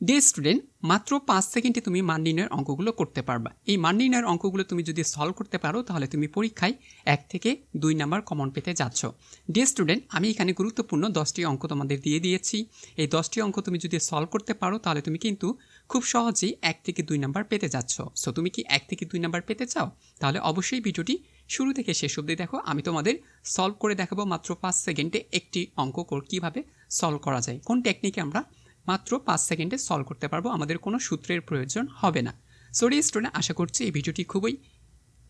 Day student মাত্র পাঁচ সেকেন্ডে তুমি মান নির্ণয়ের অঙ্কগুলো করতে পারবা। এই মান নির্ণয়ের অঙ্কগুলো তুমি যদি সলভ করতে পারো, তাহলে তুমি পরীক্ষায় এক থেকে দুই নাম্বার কমন পেতে যাচ্ছ। ডে স্টুডেন্ট আমি এখানে গুরুত্বপূর্ণ দশটি অঙ্ক তোমাদের দিয়ে দিয়েছি। এই দশটি অঙ্ক তুমি যদি সলভ করতে পারো, তাহলে তুমি কিন্তু খুব সহজেই এক থেকে দুই নাম্বার পেতে যাচ্ছ। সো তুমি কি এক থেকে দুই নাম্বার পেতে চাও? তাহলে অবশ্যই ভিডিওটি শুরু থেকে শেষ অবধি দেখো। আমি তোমাদের সলভ করে দেখাবো মাত্র পাঁচ সেকেন্ডে একটি অঙ্ক কীভাবে সলভ করা যায়। কোন টেকনিকে আমরা মাত্র পাঁচ সেকেন্ডে সলভ করতে পারব, আমাদের কোনো সূত্রের প্রয়োজন হবে না। সরি স্টুডেন্ট আশা করছি এই ভিডিওটি খুবই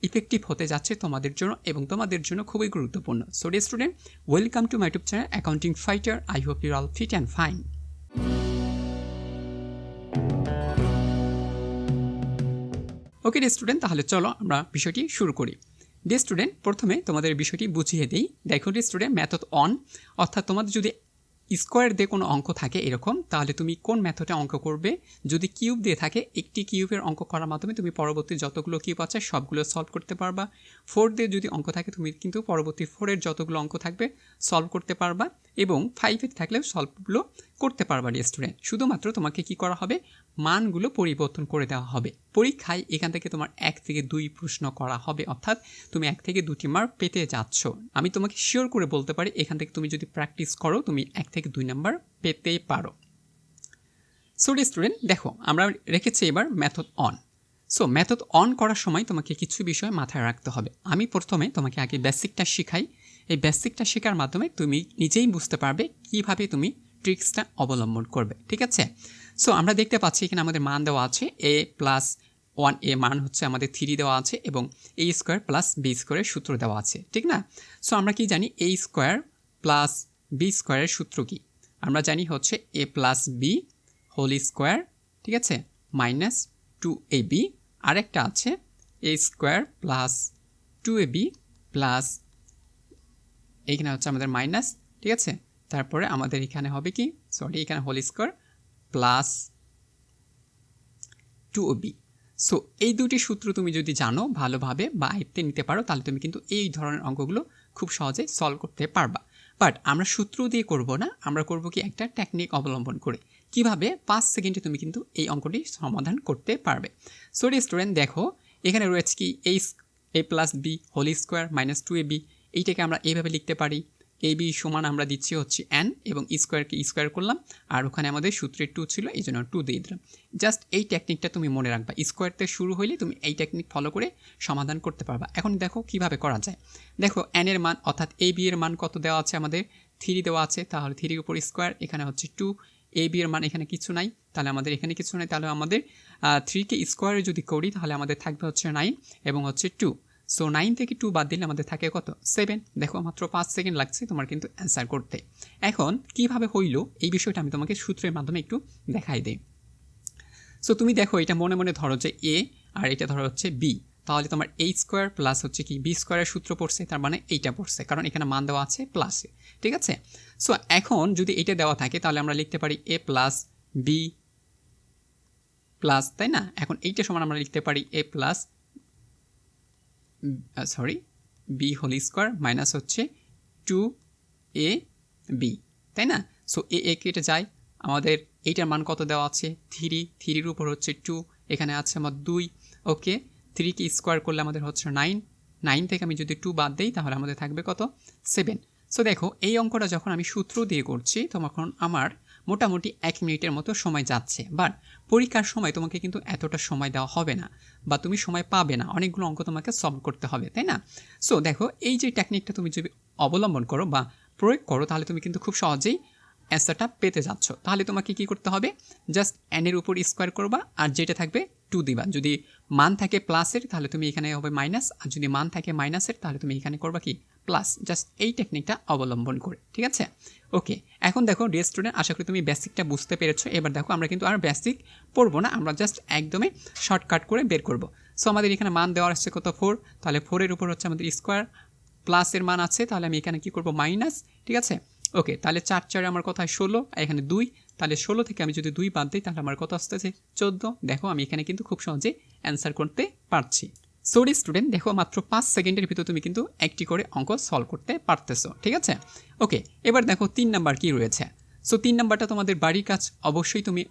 ইফেক্টিভ হতে যাচ্ছে তোমাদের জন্য এবং তোমাদের জন্য খুবই গুরুত্বপূর্ণ। Sorry student welcome to my YouTube channel accounting fighter I hope you're all fit and fine okay day student তাহলে চলো আমরা বিষয়টি শুরু করি। ডে স্টুডেন্ট প্রথমে তোমাদের বিষয়টি বুঝিয়ে দিই। দেখো ডে স্টুডেন্ট ম্যাথড অন অর্থাৎ তোমাদের যদি স্কোয়ার দিয়ে কোনো অঙ্ক থাকে এরকম, তাহলে তুমি কোন মেথডে অঙ্ক করবে? যদি কিউব দিয়ে থাকে, একটি কিউবের অঙ্ক করার মাধ্যমে তুমি পরবর্তী যতগুলো কিউব আছে, সবগুলো সলভ করতে পারবা। ফোর দিয়ে যদি অঙ্ক থাকে, তুমি কিন্তু পরবর্তী ফোরের যতগুলো অঙ্ক থাকবে, সলভ করতে পারবা। এবং ফাইভে থাকলেও সলভগুলো করতে পারবা স্টুডেন্ট শুধুমাত্র তোমাকে কি করা হবে? মানগুলো পরিবর্তন করে দেওয়া হবে। পরীক্ষায় এখান থেকে তোমার এক থেকে দুই প্রশ্ন করা হবে। অর্থাৎ তুমি এক থেকে দুটি মার্ক পেতে যাচ্ছ। আমি তোমাকে শিওর করে বলতে পারি, এখান থেকে তুমি যদি প্র্যাকটিস করো, তুমি এক থেকে দুই নাম্বার পেতে পারো। সো স্টুডেন্ট দেখো, আমরা রেখেছি এবার method on so method on করার সময় তোমাকে কিছু বিষয় মাথায় রাখতে হবে। আমি প্রথমে তোমাকে আগে বেসিকটা শেখাই। এই বেসিকটা শেখার মাধ্যমে তুমি নিজেই বুঝতে পারবে কীভাবে তুমি ট্রিক্সটা অবলম্বন করবে, ঠিক আছে? সো আমরা দেখতে পাচ্ছি এখানে আমাদের মান দেওয়া আছে এ প্লাস ওয়ান এ মান হচ্ছে আমাদের থ্রি দেওয়া আছে এবং এ স্কোয়ার প্লাস বি স্কোয়ারের সূত্র দেওয়া আছে, ঠিক না? সো আমরা কি জানি এ স্কোয়ার প্লাস বি স্কোয়ারের সূত্র কি? আমরা জানি হচ্ছে A plus B whole square ঠিক আছে? মাইনাস টু এ বি আরেকটা আছে A square plus two A B plus এইখানে হচ্ছে আমাদের মাইনাস ঠিক আছে? তারপরে আমাদের এখানে হবে কি? সরি এখানে হোল স্কোয়ার প্লাস টু ও বি সো এই দুটি সূত্র তুমি যদি জানো ভালোভাবে বা আয়ত্তে নিতে পারো, তাহলে তুমি কিন্তু এই ধরনের অঙ্কগুলো খুব সহজে সলভ করতে পারবা। বাট আমরা সূত্র দিয়ে করব না, আমরা করব কি একটা টেকনিক অবলম্বন করে। কীভাবে? পাঁচ সেকেন্ডে তুমি কিন্তু এই অঙ্কটি সমাধান করতে পারবে। সো স্টুডেন্ট দেখো, এখানে রয়েছে কি এই A plus B whole square minus two A B এইটাকে আমরা এইভাবে লিখতে পারি। এ, বি সমান আমরা দিচ্ছি হচ্ছে এন এবং স্কোয়ারকে স্কোয়ার করলাম। আর ওখানে আমাদের সূত্রের টু ছিল, এই জন্য টু দিয়ে দিলাম। জাস্ট এই টেকনিকটা তুমি মনে রাখবা। স্কোয়ারতে শুরু হইলে তুমি এই টেকনিক ফলো করে সমাধান করতে পারবা। এখন দেখো কীভাবে করা যায়। দেখো এন এর মান, অর্থাৎ এ বি এর মান কত দেওয়া আছে আমাদের? থ্রি দেওয়া আছে, তাহলে থ্রির উপর স্কোয়ার এখানে হচ্ছে টু এ বি এর মান এখানে কিছু নাই, তাহলে আমাদের এখানে কিছু নাই। তাহলে আমাদের থ্রিকে স্কোয়ারে যদি করি, তাহলে আমাদের থাকবে হচ্ছে নাইন এবং হচ্ছে টু সো নাইন থেকে টু বাদ দিলে আমাদের থাকে কত? সেভেন দেখো, মাত্র পাঁচ সেকেন্ড লাগছে তোমার কিন্তু অ্যান্সার করতে। এখন, কীভাবে হইল? এই বিষয়টা আমি তোমাকে সূত্রের মাধ্যমে একটু দেখাই দিই। সো তুমি দেখো, এটা মনে মনে ধরো যে এ আর এটা ধরো হচ্ছে বি তাহলে তোমার এই স্কোয়ার প্লাস হচ্ছে কি? বি স্কোয়ারের সূত্র পড়ছে, তার মানে এইটা পড়ছে। কারণ এখানে মান দেওয়া আছে প্লাসে ঠিক আছে? সো এখন যদি এটা দেওয়া থাকে, তাহলে আমরা লিখতে পারি এ প্লাস বি প্লাস তাই না? এখন এইটা সমান আমরা লিখতে পারি A plus sorry B whole square minus হচ্ছে টু এ বি তাই না? সো এ এ কেটে যায়। আমাদের এইটার মান কত দেওয়া আছে? থ্রি থ্রির উপর হচ্ছে টু এখানে আছে আমার দুই। ওকে থ্রিকে স্কোয়ার করলে আমাদের হচ্ছে নাইন নাইন থেকে আমি যদি টু বাদ দিই, তাহলে আমাদের থাকবে কত? সেভেন সো দেখো, এই অঙ্কটা যখন আমি সূত্র দিয়ে করছি, তখন আমার মোটামুটি এক মিনিটের মতো সময় যাচ্ছে। বাট পরীক্ষার সময় তোমাকে কিন্তু এতটা সময় দেওয়া হবে না বা তুমি সময় পাবে না। অনেকগুলো অঙ্ক তোমাকে সলভ করতে হবে, তাই না? সো দেখো, এই যে টেকনিকটা তুমি যদি অবলম্বন করো বা প্রয়োগ করো, তাহলে তুমি কিন্তু খুব সহজেই অ্যান্সারটা পেতে যাচ্ছ। তাহলে তোমাকে কি করতে হবে? জাস্ট এনের উপর স্কোয়ার করবা আর যেটা থাকবে টু দিবা। যদি মান থাকে প্লাসের তাহলে তুমি এখানে হবে মাইনাস আর যদি মান থাকে মাইনাসের তাহলে তুমি এখানে করবা কি? প্লাস জাস্ট এই টেকনিকটা অবলম্বন করে, ঠিক আছে? ওকে এখন দেখো ডিয়ার স্টুডেন্ট আশা করি তুমি বেসিকটা বুঝতে পেরেছ। এবার দেখো আমরা কিন্তু আর বেসিক পড়ব না, আমরা জাস্ট একদমই শর্টকাট করে বের করব। সো আমাদের এখানে মান দেওয়া আসছে কত? ফোর তাহলে ফোরের উপর হচ্ছে আমাদের স্কোয়ার প্লাসের মান আছে, তাহলে আমি এখানে কী করব? মাইনাস ঠিক আছে? ওকে তাহলে চার চারে আমার কথায় ষোলো এখানে দুই। তাহলে ষোলো থেকে আমি যদি দুই বাদ দিই, তাহলে আমার কত আসতেছে? চোদ্দ। দেখো, আমি এখানে কিন্তু খুব সহজে অ্যান্সার করতে পারছি। সরি স্টুডেন্ট দেখো, মাত্র পাঁচ সেকেন্ডের ভিতর তুমি কিন্তু একটি করে অঙ্ক সলভ করতে পারতেছো, ঠিক আছে? ওকে এবার দেখো, তিন নাম্বার কি রয়েছে? সো তিন নাম্বারটা তোমাদের বাড়ির কাজ অবশ্যই তুমি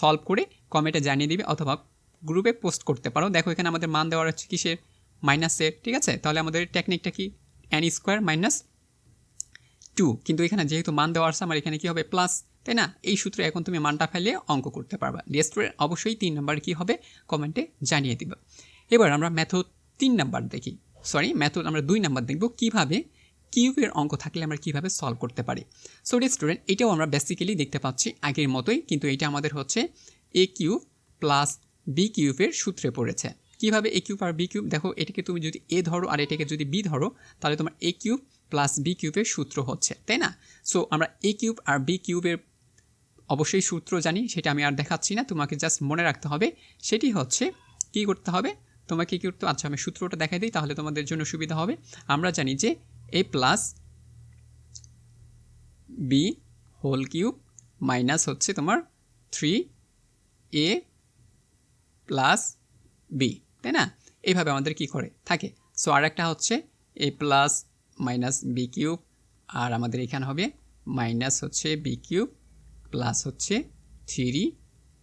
সলভ করে কমেন্টে জানিয়ে দিবে অথবা গ্রুপে পোস্ট করতে পারো। দেখো, এখানে আমাদের মান দেওয়া হচ্ছে কিসের? মাইনাসের ঠিক আছে? তাহলে আমাদের টেকনিকটা কি? এন স্কোয়ার মাইনাস টু কিন্তু এখানে যেহেতু মান দেওয়া আছে, আমার এখানে কি হবে প্লাস তাই না? এই সূত্রে এখন তুমি মানটা ফেলে অঙ্ক করতে পারবা। ডিএস্টুডেন্ট অবশ্যই তিন নাম্বার কী হবে? কমেন্টে জানিয়ে দিবে। এবার আমরা ম্যাথড তিন নাম্বার দেখি। সরি ম্যাথড আমরা দুই নাম্বার দেখব। কীভাবে? কিউবের অঙ্ক থাকলে আমরা কীভাবে সলভ করতে পারি? সো স্টুডেন্ট এটাও আমরা বেসিক্যালি দেখতে পাচ্ছি আগের মতোই, কিন্তু এটা আমাদের হচ্ছে এ কিউব প্লাস বি কিউবের সূত্রে পড়েছে। কীভাবে এ কিউব আর বি কিউব দেখো, এটাকে তুমি যদি এ ধরো আর এটাকে যদি বি ধরো, তাহলে তোমার এ কিউব প্লাস বি কিউবের সূত্র হচ্ছে, তাই না? সো আমরা এ কিউব আর বি কিউবের অবশ্যই সূত্র জানি, সেটা আমি আর দেখাচ্ছি না, তোমাকে জাস্ট মনে রাখতে হবে। সেটি হচ্ছে, কি করতে হবে? তোমাকে কী করতে আচ্ছা আমি সূত্রটা দেখাই দিই, তাহলে তোমাদের জন্য সুবিধা হবে। আমরা জানি যে A plus B whole cube minus হচ্ছে তোমার থ্রি এ প্লাস বি তাই না? এইভাবে আমাদের কি করে থাকে? সো আর একটা হচ্ছে A plus minus B cube আর আমাদের এখানে হবে মাইনাস হচ্ছে বি কিউব প্লাস হচ্ছে থ্রি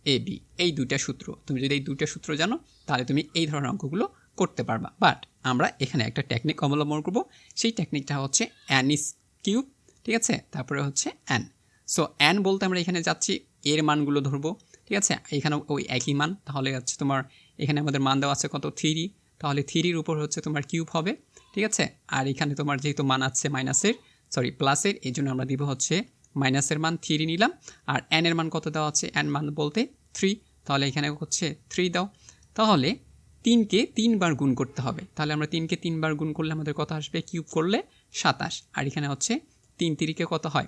এ বি এই দুইটা সূত্র, তুমি যদি এই দুইটা সূত্র জানো, তাহলে তুমি এই ধরনের অঙ্কগুলো করতে পারবা। বাট আমরা এখানে একটা টেকনিক অবলম্বন করব, সেই টেকনিকটা হচ্ছে অ্যান ইস কিউব ঠিক আছে? তারপরে হচ্ছে অ্যান সো অ্যান বলতে আমরা এখানে যাচ্ছি, এর মানগুলো ধরবো, ঠিক আছে? এখানে ওই একই মান, তাহলে হচ্ছে তোমার এখানে আমাদের মান দেওয়া আছে কত? থ্রি তাহলে থ্রির উপর হচ্ছে তোমার কিউব হবে। ঠিক আছে? আর এখানে তোমার যেহেতু মান আছে মাইনাসের সরি প্লাসের এই জন্য আমরা দিব হচ্ছে মাইনাসের মান থ্রি নিলাম। আর এন এর মান কত দেওয়া আছে? এন মান বলতে থ্রি তাহলে এখানে হচ্ছে থ্রি দাও। তাহলে তিনকে তিনবার গুণ করতে হবে। তাহলে আমরা তিনকে তিনবার গুণ করলে আমাদের কত আসবে? কিউব করলে সাতাশ। আর এখানে হচ্ছে তিন তিরিকে কত হয়?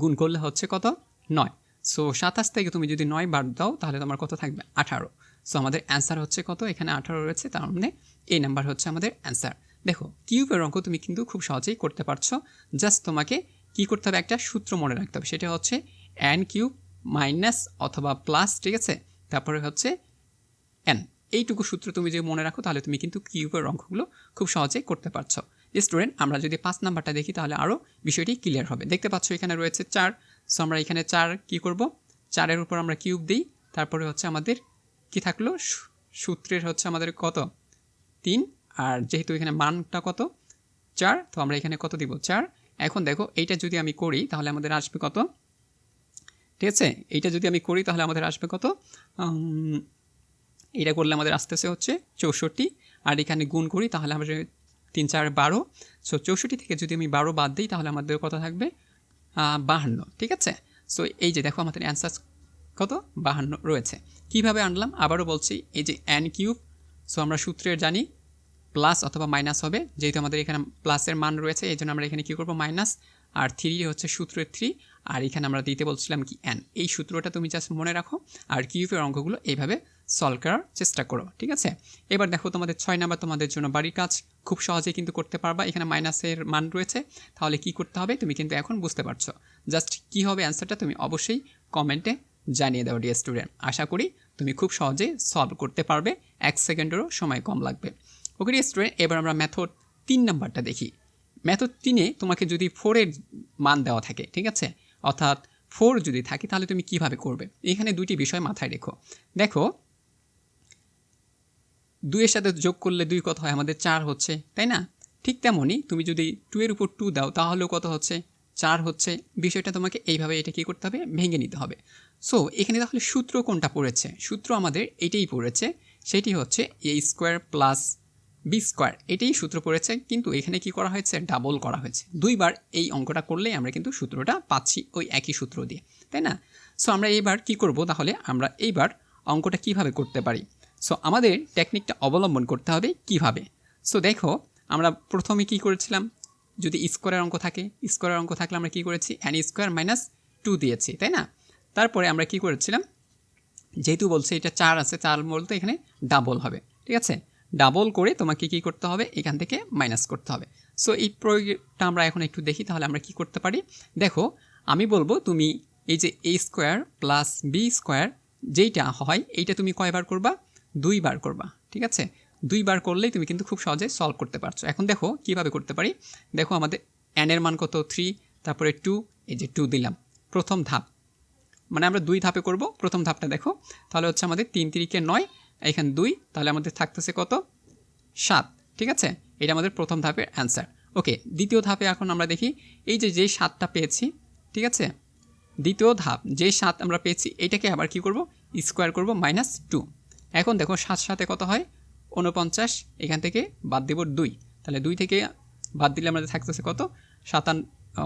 গুণ করলে হচ্ছে কত? নয়। সো সাতাশ থেকে তুমি যদি নয় বার দাও, তাহলে তোমার কত থাকবে? আঠারো। আমাদের অ্যান্সার হচ্ছে কত? এখানে আঠারো রয়েছে, তার মানে এই নাম্বার হচ্ছে আমাদের অ্যান্সার দেখো কিউবের অঙ্ক তুমি কিন্তু খুব সহজেই করতে পারছ। জাস্ট তোমাকে কি করতে হবে? একটা সূত্র মনে রাখতে হবে। সেটা হচ্ছে অ্যান কিউব মাইনাস অথবা প্লাস ঠিক আছে? তারপরে হচ্ছে এন এইটুকু সূত্র তুমি যদি মনে রাখো, তাহলে তুমি কিন্তু কিউবের অঙ্কগুলো খুব সহজেই করতে পারছ। স্টুডেন্ট আমরা যদি পাঁচ নাম্বারটা দেখি, তাহলে আরও বিষয়টি ক্লিয়ার হবে। দেখতে পাচ্ছ, এখানে রয়েছে চার। সো আমরা এখানে চার কি করব? চারের উপর আমরা কিউব দিই। তারপরে হচ্ছে আমাদের কি থাকল? সূত্রের হচ্ছে আমাদের কত? তিন। আর যেহেতু এখানে মানটা কত? চার। তো আমরা এখানে কত দিব? চার। এখন দেখো, এইটা যদি আমি করি, তাহলে আমাদের আসবে কত? ঠিক আছে? এইটা যদি আমি করি, তাহলে আমাদের আসবে কত? এটা করলে আমাদের আসতেছে হচ্ছে চৌষট্টি। আর এখানে গুণ করি, তাহলে আমাদের তিন, চার, বারো। সো চৌষট্টি থেকে যদি আমি বারো বাদ দিই, তাহলে আমাদের কত থাকবে? বাহান্ন। ঠিক আছে? সো এই যে দেখো, আমাদের অ্যান্সার কত? বাহান্ন রয়েছে। কীভাবে আনলাম? আবারও বলছি, এই যে অ্যান কিউব সো আমরা সূত্রের জানি প্লাস অথবা মাইনাস হবে। যেহেতু আমাদের এখানে প্লাসের মান রয়েছে, এই জন্য আমরা এখানে কী করব? মাইনাস আর থ্রি হচ্ছে সূত্রের থ্রি আর এখানে আমরা দিতে বলছিলাম কি অ্যান এই সূত্রটা তুমি জাস্ট মনে রাখো, আর কিউবের অঙ্কগুলো এইভাবে সলভ করার চেষ্টা করো, ঠিক আছে? এবার দেখো তোমাদের ছয় নাম্বার, তোমাদের জন্য বাড়ির কাজ। খুব সহজেই কিন্তু করতে পারবা, এখানে মাইনাসের মান রয়েছে। তাহলে কি করতে হবে? তুমি কিন্তু এখন বুঝতে পারছ। জাস্ট কি হবে অ্যান্সারটা তুমি অবশ্যই কমেন্টে জানিয়ে দাও ডিয়ার স্টুডেন্ট আশা করি তুমি খুব সহজে সলভ করতে পারবে। এক সেকেন্ডেরও সময় কম লাগবে। ওকে ডিয়ার স্টুডেন্ট এবার আমরা ম্যাথড তিন নাম্বারটা দেখি। ম্যাথড তিনে তোমাকে যদি ফোরের মান দেওয়া থাকে, ঠিক আছে? অর্থাৎ ফোর যদি থাকে, তাহলে তুমি কীভাবে করবে? এখানে দুটি বিষয় মাথায় রেখো। দেখো, দুইয়ের সাথে যোগ করলে দুই কত হয়? আমাদের চার হচ্ছে, তাই না? ঠিক তেমনই তুমি যদি টু এর উপর টু দাও, তাহলেও কত হচ্ছে? চার হচ্ছে বিষয়টা তোমাকে এইভাবে এটা কী করতে হবে? ভেঙে নিতে হবে। সো এখানে তাহলে সূত্র কোনটা পড়েছে? সূত্র আমাদের এটাই পড়েছে। সেটি হচ্ছে A square plus B square এটাই সূত্র পড়েছে, কিন্তু এখানে কি করা হয়েছে? ডাবল করা হয়েছে। দুইবার এই অঙ্কটা করলেই আমরা কিন্তু সূত্রটা পাচ্ছি ওই একই সূত্র দিয়ে। তাই না? সো আমরা এইবার কি করব তাহলে? আমরা এইবার অঙ্কটা কীভাবে করতে পারি? সো আমাদের টেকনিকটা অবলম্বন করতে হবে কীভাবে? সো দেখো, আমরা প্রথমে কি করেছিলাম? যদি স্কোয়ারের অঙ্ক থাকে, স্কোয়ারের অঙ্ক থাকলে আমরা কী করেছি? অ্যান স্কোয়ার মাইনাস টু দিয়েছি, তাই না? তারপরে আমরা কি করেছিলাম? যেহেতু বলছে এটা চার আছে, চার বলতে এখানে ডাবল হবে, ঠিক আছে? ডাবল করে তোমাকে কি করতে হবে? এখান থেকে মাইনাস করতে হবে। সো এই প্রয়োগটা আমরা এখন একটু দেখি, তাহলে আমরা কি করতে পারি? দেখো, আমি বলব তুমি এই যে A square plus B square যেইটা হয়, এইটা তুমি কয়বার করবা? দুইবার করবা, ঠিক আছে? দুইবার করলেই তুমি কিন্তু খুব সহজে সলভ করতে পারছ। এখন দেখো কীভাবে করতে পারি। দেখো আমাদের এনের মান কত? থ্রি তারপরে টু এই যে টু দিলাম। প্রথম ধাপ। মানে আমরা দুই ধাপে করব। প্রথম ধাপটা দেখো। তাহলে হচ্ছে আমাদের তিন তিরিকে নয়, এখানে দুই, তাহলে আমাদের থাকতেছে কত? সাত। ঠিক আছে? এটা আমাদের প্রথম ধাপের অ্যান্সার ওকে দ্বিতীয় ধাপে এখন আমরা দেখি, এই যে যে সাতটা পেয়েছি, ঠিক আছে? দ্বিতীয় ধাপ যে সাত আমরা পেয়েছি, এটাকে আবার কি করব? স্কোয়ার করব মাইনাস টু এখন দেখো সাত সাথে কত হয়? উনপঞ্চাশ এখান থেকে বাদ দেব দুই। তাহলে দুই থেকে বাদ দিলে আমাদের থাকতেছে কত? সাতান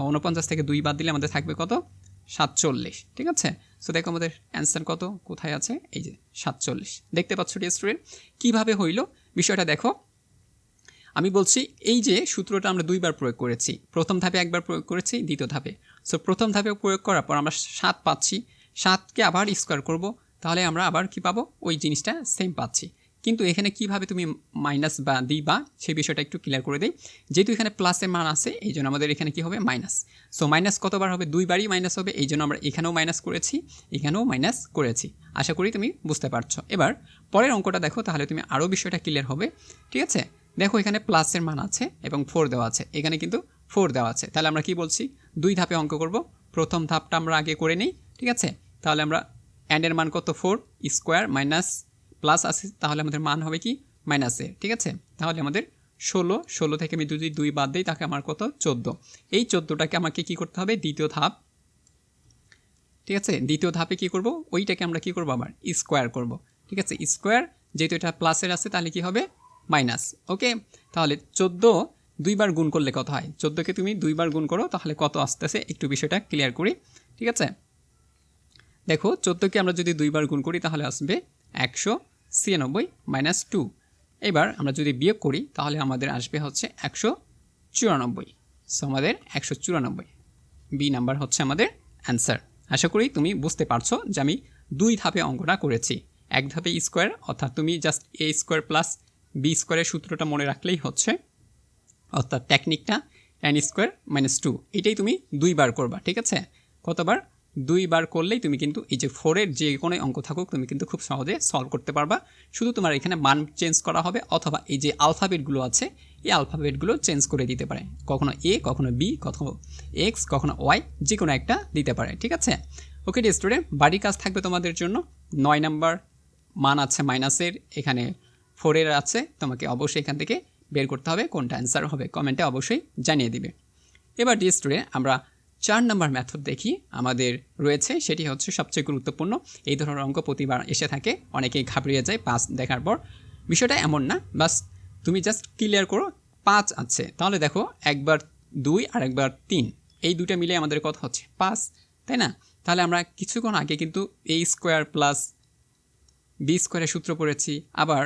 উনপঞ্চাশ থেকে দুই বাদ দিলে আমাদের থাকবে কত? সাতচল্লিশ, ঠিক আছে? সো দেখো আমাদের অ্যান্সার কত? কোথায় আছে? এই যে সাতচল্লিশ। দেখতে পাচ্ছ স্টুডেন্ট কীভাবে হইল? বিষয়টা দেখো। আমি বলছি, এই যে সূত্রটা আমরা দুইবার প্রয়োগ করেছি, প্রথম ধাপে একবার প্রয়োগ করেছি, দ্বিতীয় ধাপে। সো প্রথম ধাপে প্রয়োগ করার পর আমরা সাত পাচ্ছি। সাতকে আবার স্কোয়ার করব, তাহলে আমরা আবার কি পাবো? ওই জিনিসটা সেম পাচ্ছি। কিন্তু এখানে কীভাবে তুমি মাইনাস বা দিবা সেই বিষয়টা একটু ক্লিয়ার করে দিই। যেহেতু এখানে প্লাসের মান আছে, এই জন্য আমাদের এখানে কি হবে? মাইনাস সো মাইনাস কতবার হবে? দুইবারই মাইনাস হবে, এই জন্য আমরা এখানেও মাইনাস করেছি, এখানেও মাইনাস করেছি। আশা করি তুমি বুঝতে পারছ। এবার, পরের অঙ্কটা দেখো, তাহলে তুমি আরও বিষয়টা ক্লিয়ার হবে। ঠিক আছে? দেখো এখানে প্লাসের মান আছে এবং ফোর দেওয়া আছে। এখানে কিন্তু ফোর দেওয়া আছে। তাহলে আমরা কি বলছি? দুই ধাপে অঙ্ক করব। প্রথম ধাপটা আমরা আগে করে নিই। ঠিক আছে? তাহলে আমরা অ্যান্ডের মান কত? ফোর স্কোয়ার মাইনাস প্লাস আছে, তাহলে আমাদের মান হবে কি? মাইনাসে ঠিক আছে? তাহলে আমাদের ষোলো ষোলো থেকে আমি যদি দুই বাদ দিই, তাকে আমার কত? চোদ্দ। এই চোদ্দোটাকে আমাকে কি করতে হবে? দ্বিতীয় ধাপ। ঠিক আছে? দ্বিতীয় ধাপে কি করব? ওইটাকে আমরা কি করব আবার? স্কোয়ার করব। ঠিক আছে? স্কোয়ার, যেহেতু এটা প্লাসের আছে, তাহলে কি হবে? মাইনাস। ওকে? তাহলে চোদ্দ দুইবার গুণ করলে কত হয়? চোদ্দোকে তুমি দুইবার গুণ করো, তাহলে কত আসতেছে একটু বিষয়টা ক্লিয়ার করি। ঠিক আছে? দেখো চোদ্দোকে আমরা যদি দুইবার গুণ করি, তাহলে আসবে একশো। ছিয়ানব্বই মাইনাস টু এবার আমরা যদি বিয়োগ করি, তাহলে আমাদের আসবে হচ্ছে একশো চুরানব্বই। সো আমাদের একশো চুরানব্বই। বি নাম্বার হচ্ছে আমাদের অ্যান্সার আশা করি তুমি বুঝতে পারছ যে আমি দুই ধাপে অঙ্কটা করেছি। এক ধাপে স্কোয়ার অর্থাৎ তুমি just A square plus B স্কোয়ারের সূত্রটা মনে রাখলেই হচ্ছে, অর্থাৎ টেকনিকটা এন স্কোয়ার মাইনাস টু এটাই তুমি দুইবার করবা, ঠিক আছে? কতবার? দুইবার করলেই তুমি কিন্তু এই যে ফোরের যে কোনো অঙ্ক থাকুক, তুমি কিন্তু খুব সহজে সলভ করতে পারবা। শুধু তোমার এখানে মান চেঞ্জ করা হবে অথবা এই যে আলফাবেটগুলো আছে, এই আলফাবেটগুলো চেঞ্জ করে দিতে পারে। কখনো এ কখনো বি কখনো এক্স কখনো ওয়াই যে কোনো একটা দিতে পারে, ঠিক আছে? ওকে ডি স্টুডেন্ট বাড়ির কাজ থাকবে তোমাদের জন্য। নয় নাম্বার মান আছে মাইনাসের এখানে ফোরের আছে। তোমাকে অবশ্যই এখান থেকে বের করতে হবে, কোনটা অ্যান্সার হবে কমেন্টে অবশ্যই জানিয়ে দিবে। এবার ডি স্টুডেন্ট আমরা চার নম্বর মেথড দেখি আমাদের রয়েছে, সেটি হচ্ছে সবচেয়ে গুরুত্বপূর্ণ। এই ধরনের অঙ্ক প্রতিবার এসে থাকে, অনেকেই ঘাবড়িয়ে যায় পাঁচ দেখার পর। বিষয়টা এমন না, বাস তুমি জাস্ট ক্লিয়ার করো, পাঁচ আছে। তাহলে দেখো, একবার দুই আর একবার তিন, এই দুটো মিলে আমাদের কথা হচ্ছে? পাঁচ, তাই না? তাহলে আমরা কিছুক্ষণ আগে কিন্তু এ স্কোয়ার প্লাস বি স্কোয়ারের সূত্র পড়েছি, আবার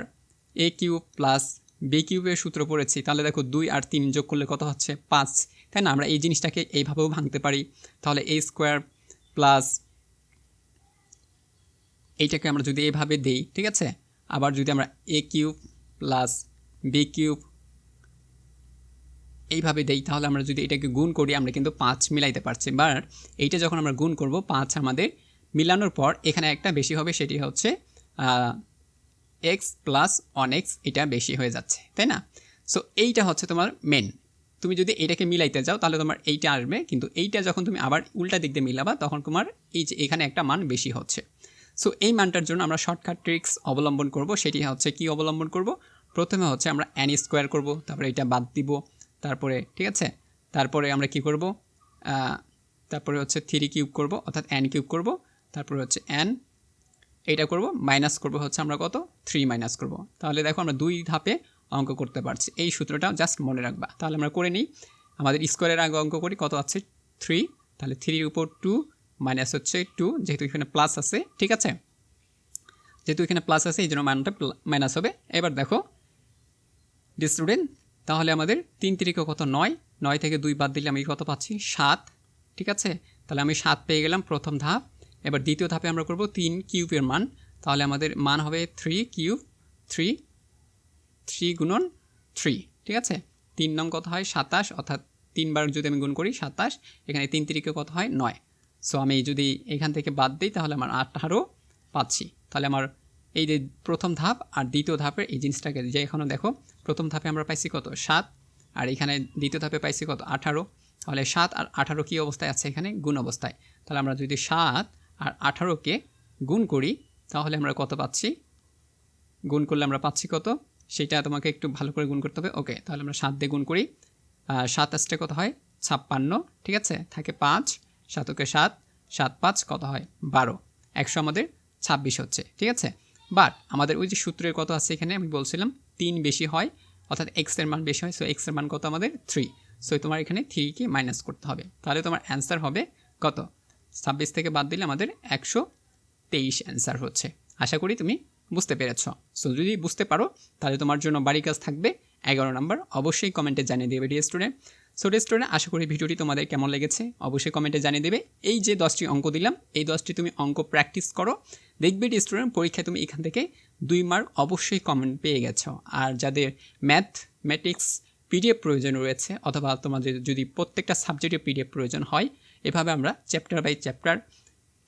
এ কিউব প্লাস বি কিউবের সূত্র পড়েছি। তাহলে দেখো, দুই আর তিন যোগ করলে কত হচ্ছে? পাঁচ। তাই না? আমরা এই জিনিসটাকে এইভাবেও ভাঙতে পারি। তাহলে এ স্কোয়ার প্লাস এইটাকে আমরা যদি এইভাবে দিই, ঠিক আছে? আবার যদি আমরা A cube plus B cube এইভাবে দেই, তাহলে আমরা যদি এটাকে গুণ করি, আমরা কিন্তু পাঁচ মিলাইতে পারছি। বাট এইটা যখন আমরা গুণ করব, পাঁচ আমাদের মিলানোর পর এখানে একটা বেশি হবে, সেটি হচ্ছে এক্স প্লাস ওয়ান এক্স এটা বেশি হয়ে যাচ্ছে, তাই না? সো এইটা হচ্ছে তোমার মেন তুমি যদি এটাকে মিলাইতে যাও, তাহলে তোমার এইটা আসবে, কিন্তু এইটা যখন তুমি আবার উল্টা দিক দিয়ে মিলাবা, তখন তোমার এই যে এখানে একটা মান বেশি হচ্ছে। সো এই মানটার জন্য আমরা শর্টকাট ট্রিক্স অবলম্বন করব, সেটি হচ্ছে কি অবলম্বন করব? প্রথমে হচ্ছে আমরা অ্যান স্কোয়ার করব, তারপরে এটা বাদ দিব, তারপরে, ঠিক আছে? তারপরে আমরা কি করব? তারপরে হচ্ছে থ্রি কিউব করব, অর্থাৎ অ্যান কিউব করব, তারপরে হচ্ছে অ্যান এইটা করব মাইনাস করব হচ্ছে আমরা কত? থ্রি মাইনাস করব। তাহলে দেখো আমরা দুই ধাপে অঙ্ক করতে পারছি। এই সূত্রটা জাস্ট মনে রাখবা। তাহলে আমরা করে নিই। আমাদের স্কোয়ারের আগে অঙ্ক করি। কত আছে? থ্রি তাহলে থ্রির উপর টু মাইনাস হচ্ছে টু যেহেতু এখানে প্লাস আছে, ঠিক আছে? যেহেতু এখানে প্লাস আছে, এই জন্য মানটা মাইনাস হবে। এবার দেখো ডি স্টুডেন্ট তাহলে আমাদের তিন তিরিকে কত? নয়। নয় থেকে দুই বাদ দিলে আমি কত পাচ্ছি? সাত। ঠিক আছে? তাহলে আমি সাত পেয়ে গেলাম প্রথম ধাপ। এবার দ্বিতীয় ধাপে আমরা করব তিন কিউবের মান। তাহলে আমাদের মান হবে থ্রি কিউব থ্রি থ্রি গুণন থ্রি, ঠিক আছে? তিন নং কত হয়? সাতাশ, অর্থাৎ তিনবার যদি আমি গুণ করি, সাতাশ, এখানে তিন তিরিকে কত হয়? নয়। সো আমি যদি এখান থেকে বাদ দিই, তাহলে আমার আঠারো পাচ্ছি। তাহলে আমার এই যে প্রথম ধাপ আর দ্বিতীয় ধাপের এই জিনিসটাকে, যে এখনও দেখো, প্রথম ধাপে আমরা পাইছি কত? সাত, আর এখানে দ্বিতীয় ধাপে পাইছি কত? আঠারো। তাহলে সাত আর আঠারো কী অবস্থায় আছে এখানে? গুণ অবস্থায়। তাহলে আমরা যদি সাত আর আঠারোকে গুণ করি, তাহলে আমরা কত পাচ্ছি? গুণ করলে আমরা পাচ্ছি কত? সেটা তোমাকে একটু ভালো করে গুণ করতে হবে। ওকে তাহলে আমরা সাত দিয়ে গুণ করি। সাত আসতে কত হয়? ছাপ্পান্ন, ঠিক আছে? থাকে পাঁচ, সাতকে সাত সাত পাঁচ কত হয়? বারো। একশো আমাদের ছাব্বিশ হচ্ছে, ঠিক আছে? বাট আমাদের ওই যে সূত্রের কত আছে এখানে, আমি বলছিলাম তিন বেশি হয়, অর্থাৎ এক্সের মান বেশি হয় সো এক্সের মান কত আমাদের? থ্রি সো তোমার এখানে থ্রিকে মাইনাস করতে হবে। তাহলে তোমার অ্যান্সার হবে কত? ছাব্বিশ থেকে বাদ দিলে আমাদের একশো তেইশ অ্যান্সার হচ্ছে। আশা করি তুমি বুঝতে পেরেছ। সো যদি বুঝতে পারো, তাহলে তোমার জন্য বাড়ি কাজ থাকবে। এগারো নাম্বার, অবশ্যই কমেন্টে জানিয়ে দেবে dear student so dear student আশা করি ভিডিওটি তোমাদের কেমন লেগেছে, অবশ্যই কমেন্টে জানিয়ে দেবে। এই যে দশটি অঙ্ক দিলাম, এই দশটি তুমি অঙ্ক প্র্যাকটিস করো। দেখবে ডিয়ার স্টুডেন্ট পরীক্ষায় তুমি এখান থেকে দুই মার্ক অবশ্যই কমেন্ট পেয়ে গেছো। আর যাদের ম্যাথ ম্যাটিক্স পিডিএফ প্রয়োজন রয়েছে, অথবা তোমাদের যদি প্রত্যেকটা সাবজেক্টে পিডিএফ প্রয়োজন হয়, এভাবে আমরা চ্যাপ্টার বাই চ্যাপ্টার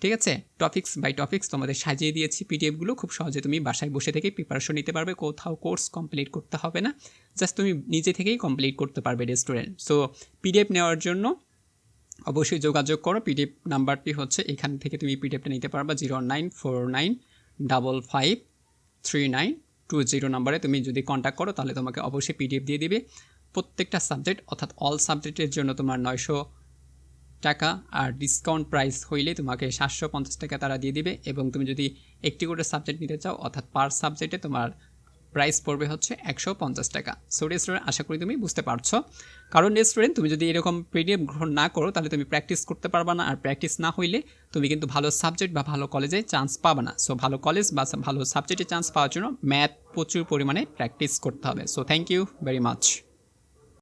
ঠিক আছে? টপিক্স বাই টপিক্স তোমাদের সাজিয়ে দিয়েছি পিডিএফগুলো খুব সহজে তুমি বাসায় বসে থেকে প্রিপারেশন নিতে পারবে। কোথাও কোর্স কমপ্লিট করতে হবে না। জাস্ট তুমি নিজে থেকেই কমপ্লিট করতে পারবে রেস্টুরেন্ট সো পিডিএফ নেওয়ার জন্য অবশ্যই যোগাযোগ করো। পিডিএফ নাম্বারটি হচ্ছে এখান থেকে তুমি পিডিএফটা নিতে পারবা। Zero nine four nine double five three nine two zero নাম্বারে তুমি যদি কন্ট্যাক্ট করো, তাহলে তোমাকে অবশ্যই পিডিএফ দিয়ে দিবে। প্রত্যেকটা সাবজেক্ট অর্থাৎ অল সাবজেক্টের জন্য তোমার নয়শো টাকা আর ডিসকাউন্ট প্রাইস হইলে তোমাকে সাতশো পঞ্চাশ টাকা তারা দিয়ে দিবে এবং তুমি যদি একটি করে সাবজেক্ট নিতে চাও, অর্থাৎ পার সাবজেক্টে তোমার প্রাইস পড়বে হচ্ছে একশো পঞ্চাশ টাকা। সো রেস্টুরেন্ট আশা করি তুমি বুঝতে পারছ। কারণ রেস্টুরেন্ট তুমি যদি এরকম পিডিএফ গ্রহণ না করো, তাহলে তুমি প্র্যাকটিস করতে পারবা না। আর প্র্যাকটিস না হইলে তুমি কিন্তু ভালো সাবজেক্ট বা ভালো কলেজে চান্স পাবে না। সো ভালো কলেজ বা ভালো সাবজেক্টে চান্স পাওয়ার জন্য ম্যাথ প্রচুর পরিমাণে প্র্যাকটিস করতে হবে। So thank you very much